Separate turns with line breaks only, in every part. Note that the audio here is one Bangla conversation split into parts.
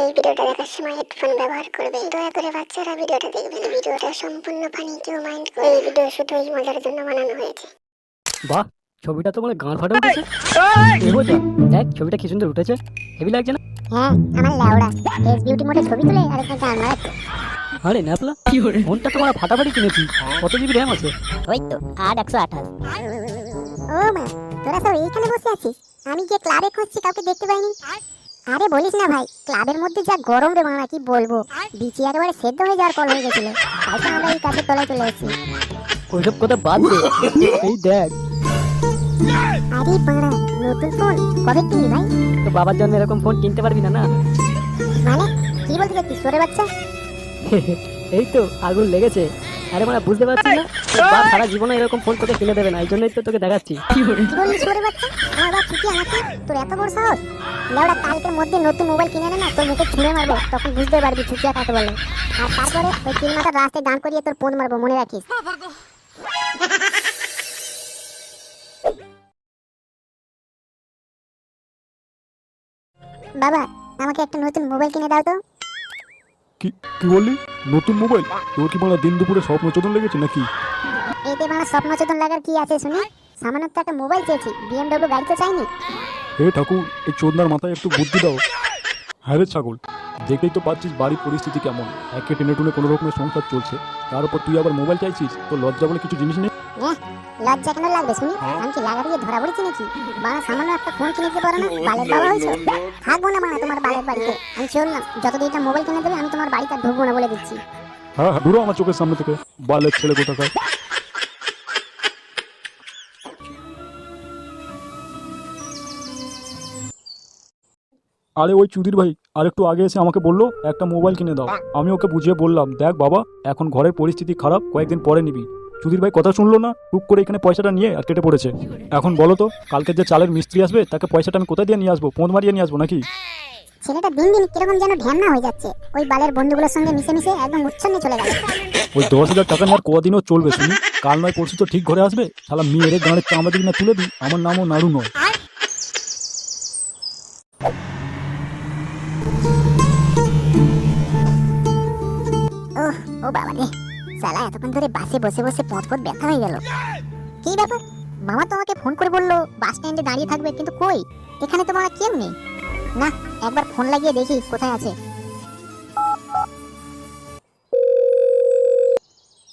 এই ভিডিওটা দেখার সময় হেডফোন ব্যবহার করবে দয়া করে বাচ্চারা ভিডিওটা দেখবেন। ভিডিওটা সম্পূর্ণ ফানি কেউ মাইন্ড করে এই ভিডিও শুধু এই মজার জন্য বানানো হয়েছে।
বাহ ছবিটা তো মানে গান ফাটা উঠেছে। দেখ ছবিটা কি সুন্দর উঠেছে। হেভি লাগছে না?
হ্যাঁ আমার ল্যাওড়া এস বিউটি মোডে ছবি তুলে আর একটা গান মারাচ্ছে।
আরে ন্যাপলা ফোনটা তোমার ফাটাফাটি কিনেছি। কত জিবি র্যাম আছে?
ওই তো আট একশো আঠাশ। ও মা তোরা সব এইখানে বসে আছিস? আমি যে ক্লাবে খুঁজছি কাউকে দেখতে পাইনি। আরে বলিস না ভাই ক্লাবের মধ্যে যা গরম রে বাংলা কি বলব? বিচি একেবারে সেদ্ধ হয়ে যাওয়ার কল হয়ে গেছিল। তাই তো আমরা এই কাছে তলায় চলে এসেছি।
ওইসব কথা বাদ দে। এই দেখ।
আরে বাড়া নতুন ফোন? কবে কিনলি ভাই?
তো বাবার জন্য এরকম ফোন কিনতে পারবি না না?
মানে? কি বলতে চাচ্ছিস তোরে বাচ্চা?
এই তো আগুন লেগেছে। আরে মানে বুঝতে পারছিস না। বাপ সারা জীবনে এরকম ফোন তোকে কিনে দেবে না এই জন্যই তো তোকে দেখাচ্ছি।
কি বললি সরে বাচ্চা? আমার বাপ ঠিকই আমাকে তোর এত বড় সাহস? লেওড়া কালকের মধ্যে নতুন মোবাইল কিনে নে না তোর মুখে ছুঁড়ে মারবো তখন বুঝতে পারবি ছুটিয়া কাকে বলে। আর তারপরে ওই তিন মাথার রাস্তায় দান করিয়ে তোর ফোন মারবো মনে রাখিস? বাবা আমাকে একটা নতুন মোবাইল কিনে দাও তো।
কি কি বললি? নতুন মোবাইল? তোর কি বলা দিন দুপুরে স্বপ্ন চোদন লেগেছে নাকি?
এতে মানে স্বপ্ন চেতন লাগার কি আছে শুনি? সামান্য তো একটা মোবাইল চেয়েছি বিএমডব্লিউ গাড়ি তো চাইনি।
হে ঠাকুর এই চোদনার মাথায় একটু বুদ্ধি দাও। হ্যাঁ রে ছাগল দেখেই তো পাচ্ছিস বাড়ির পরিস্থিতি কেমন। একে টেনে টুনে কোনো রকমের সংসার চলছে। তার উপর তুই আবার মোবাইল চাইছিস? তো লজ্জা বলে কিছু জিনিস নেই?
লজ্জা কেন লাগবে শুনি? আমি কি লাগা দিয়ে ধরা পড়েছি নাকি? বাবা সামান্য একটা ফোন কিনে দিতে পারো না? বালের বাবা হয়েছো? থাকব না মানে তোমার বালের বাড়িতে। আমি চললাম যতদিন একটা মোবাইল কিনে দেবে আমি তোমার বাড়িতে ঢুকবো না বলে দিচ্ছি।
হ্যাঁ হ্যাঁ দূরও আমার চোখের সামনে থেকে। বালের ছেলে কোথাকার? আরে ওই চুদির ভাই আর একটু আগে এসে আমাকে বলল একটা মোবাইল কিনে দাও। আমি ওকে বুঝিয়ে বললাম দেখ বাবা এখন ঘরের পরিস্থিতি খারাপ কয়েকদিন পরে নিবি। চুদির ভাই কথা শুনলো না টুক করে এখানে পয়সাটা নিয়ে আর কেটে পড়েছে। এখন বলো তো কালকে যে চালের মিস্ত্রি আসবে তাকে পয়সাটা আমি কোথায় দিয়ে নিয়ে আসব? পোঁদ মারিয়ে নিয়ে আসব নাকি?
ছেলেটা দিন দিন কীরকম যেন ঢ্যামনা হয়ে যাচ্ছে। ওই বালের বন্ধুগুলোর সঙ্গে মিশে মিশে একদম উচ্ছন্নে চলে গেল।
ওই দশ হাজার টাকা নিয়ে আর কদিনও চলবে শুনি। কাল নয় পরশু তো ঠিক ঘরে আসবে। শালা মেয়েরে গাঁড়ের চামড়া দিকে না তুলে দিই আমার নামও নাড়ু নয়।
সালা এতক্ষণ ধরে বাসে বসে বসে পথ পথ ব্যথা হয়ে গেল। কি ব্যাপার? মামা তো আমাকে ফোন করে বলল বাস স্ট্যান্ডে দাঁড়িয়ে থাকবে কিন্তু কই? এখানে তো মামা কেউ নেই। না একবার ফোন লাগিয়ে দেখি কোথায় আছে।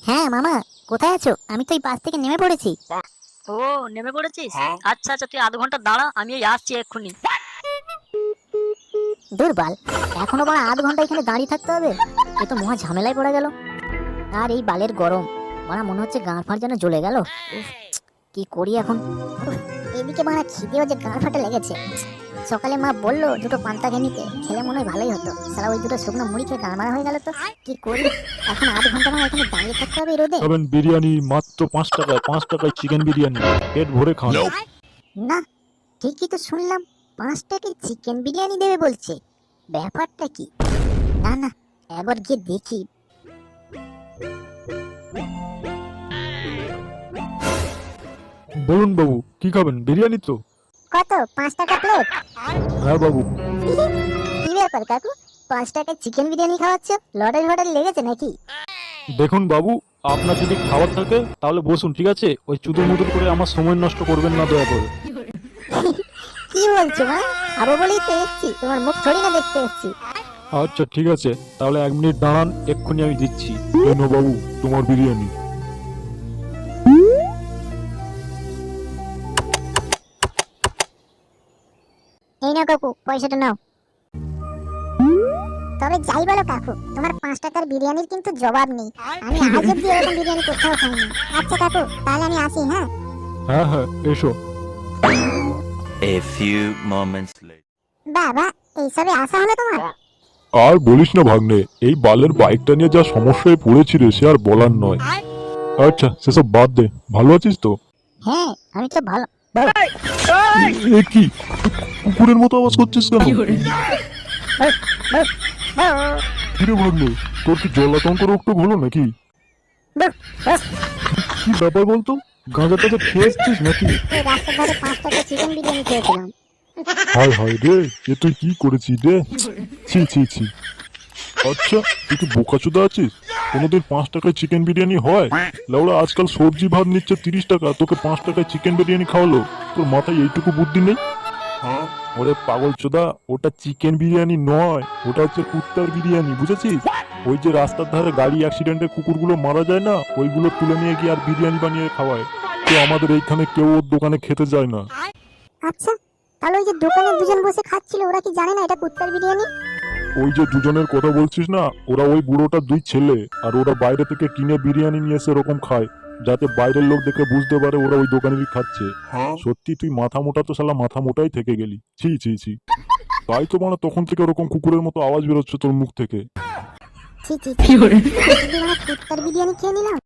হ্যাঁ মামা কোথায় আছো? আমি তো এই বাস থেকে নেমে পড়েছি।
ও নেমে পড়েছিস? আচ্ছা আচ্ছা তুই আধ ঘণ্টা দাঁড়া আমি এই আসছি এক্ষুনি।
দুর্বল এখনও বড় আধ ঘণ্টা এখানে দাঁড়িয়ে থাকতে হবে? এ তো মহা ঝামেলায় পড়ে গেল। আর এই বালের গরম। মারা মনে হচ্ছে গাঁ ফাঁড় যেন জ্বলে গেল। উফ, কি করি এখন? এদিকে মারা খিদেও যে গাঁ ফাটা লেগেছে। সকালে মা বলল দুটো পান্তা খেয়ে নিতে খেলে মনে হয় ভালোই হতো। সারা ওই দুটো শুকনো মুড়ি খেয়ে গাঁ মারা হয়ে গেল তো। কি করি? এখন আধ ঘণ্টা মানে এখানে দাঁড়িয়ে থাকতে হবে রোদে?
খাবেন বিরিয়ানি মাত্র পাঁচ টাকায় পাঁচ টাকায় চিকেন বিরিয়ানি। পেট ভরে খান
না ঠিকই তো শুনলাম। পাঁচ টাকায় চিকেন বিরিয়ানি দেবে বলছে। ব্যাপারটা কি? না না একবার গিয়ে দেখি।
বলুন বাবু কি খাবেন? বিরিয়ানি তো।
কত? পাঁচ টাকা প্লেট
হ্যাঁ বাবু।
কি ব্যাপার কাকু? পাঁচ টাকায় চিকেন বিরিয়ানি খাওয়াচ্ছ? লটারি ফটারি লেগেছে নাকি?
দেখুন বাবু আপনার যদি খাবার থাকে তাহলে বসুন ঠিক আছে? ওই চুদুর মুদুর করে আমার সময় নষ্ট করবেন না দয়া করে।
কি বলছো মা? খাব বলেই তো এসছি। তোমার মুখ না দেখতে এসছি।
আচ্ছা ঠিক আছে। তাহলে এক মিনিট দাঁড়ান এক্ষুনি আমি দিচ্ছি। বাবু তোমার বিরিয়ানি।
এই নাও কাকু পয়সাটা নাও। তবে যাই বলো কাকু তোমার পাঁচ টাকার বিরিয়ানির কিন্তু জবাব নেই। আমি আজ অব্দি এরকম বিরিয়ানি কোথাও খাইনি। আচ্ছা কাকু তাহলে আমি আসি হ্যাঁ?
হ্যাঁ হ্যাঁ এসো।
A few moments later.
বাবা এইসবে আসা হলো তোমার?
আর বলিস না ভাগ্নে এই বালের বাইকটা নিয়ে যা সমস্যায় পড়েছি রে সে আর বলার নয়। আচ্ছা সেসব বাদ দে। ভালো আছিস তো?
হ্যাঁ আমি তো ভালো।
এ কি? কুকুরের মতো আওয়াজ করছিস কেন? কিরে ভাগ্নে তোর কি জলাতঙ্ক রোগ টোগ হলো নাকি? কি ব্যাপার বলতো? গাঁজাটাকে খেয়ে এসছিস নাকি?
হায় হায় রে এ তুই কি করেছিস রে? ছি ছি ছি। আচ্ছা তুই কি আছিস? কোনোদিন পাঁচ টাকায় চিকেন বিরিয়ানি হয়? লাউড়া, আজকাল সবজি ভাত নিচ্ছে তিরিশ টাকা, তোকে পাঁচ টাকায় চিকেন বিরিয়ানি খাওয়ালো। তোর মাথায় এইটুকু বুদ্ধি নেই? ওরে পাগল চোদা, ওটা চিকেন বিরিয়ানি নয়, ওটা হচ্ছে কুত্তার বিরিয়ানি, বুঝেছিস? ওই যে রাস্তার ধারে গাড়ি অ্যাক্সিডেন্টে কুকুরগুলো মারা যায় না, ওইগুলো তুলে নিয়ে গিয়ে আর বিরিয়ানি বানিয়ে খাওয়ায়। তো আমাদের এইখানে কেউ ওর দোকানে খেতে যায় না।
আচ্ছা তাহলে ওই যে দোকানে দুজন বসে খাচ্ছিল, ওরা কি জানে না এটা কুত্তার বিরিয়ানি?
ওই যে দুজনের কথা বলছিস না ওরা ওই বুড়োটার দুই ছেলে আর ওরা বাইরে থেকে কিনে বিরিয়ানি নিয়ে এসে এরকম খায় যাতে বাইরের লোক দেখে বুঝতে পারে ওরা ওই দোকানেরই খাচ্ছে। সত্যি তুই মাথা মোটা তো শালা মাথা মোটাই থেকে গেলি। ছি ছি ছি। তাই তো মানে তখন থেকে ওরকম কুকুরের মতো আওয়াজ বেরোচ্ছে তোর মুখ থেকে।
বিরিয়ানি খেয়ে নিলাম।